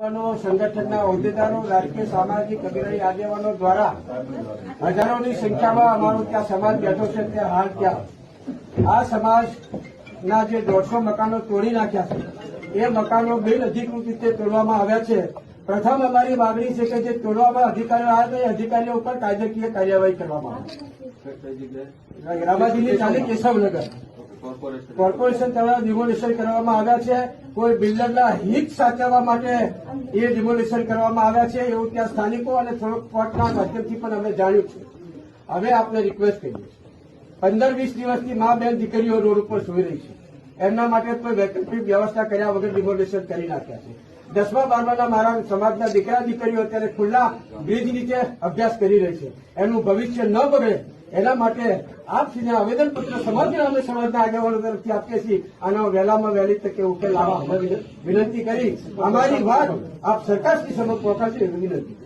સંગઠનના હોદ્દેદારો રાજકીય સામાજિક અગ્રણી આગેવાનો દ્વારા હજારોની સંખ્યામાં અમારો ત્યાં સમાજ બેઠો છે ત્યાં હાલ ત્યાં. આ સમાજના જે દોઢસો મકાનો તોડી નાખ્યા છે એ મકાનો બિન અધિકૃત રીતે તોડવામાં આવ્યા છે. પ્રથમ અમારી માગણી છે કે જે તોડવામાં અધિકારીઓ આવ્યા એ અધિકારીઓ ઉપર કાયદાકીય કાર્યવાહી કરવામાં આવે. રામાજીની ચાલી કેશવનગર. કોર્પોરેશન દ્વારા ડિમોલિશન કરવામાં આવ્યા છે. કોઈ બિલ્ડરના હિત સાચવવા માટે એ ડિમોલિશન કરવામાં આવ્યા છે. એવું ત્યાં સ્થાનિકો અને થોડોક કોર્ટના માધ્યમથી પણ અમે જાણ્યું છે. હવે આપણે રિક્વેસ્ટ કરીએ છીએ. પંદર વીસ દિવસથી મા બેન દીકરીઓ રોડ ઉપર સુઈ રહી છે. એમના માટે કોઈ વૈકલ્પિક વ્યવસ્થા કર્યા વગર ડિમોલિશન કરી નાખ્યા છે. દસમા બારમાના મારા સમાજના દીકરા દીકરીઓ અત્યારે ખુલ્લા બ્રિજ નીચે અભ્યાસ કરી રહી છે. એનું ભવિષ્ય ન બગડે એના માટે આપશ્રીને આવેદનપત્ર સમાજના અમે સમાજના આગેવાનો તરફથી આપીએ છીએ. આનો વહેલામાં વહેલી તકે ઉકેલ લાવવા વિનંતી કરી. અમારી વાત આપ સરકારશ્રી સમક્ષ પહોંચાડશે વિનંતી.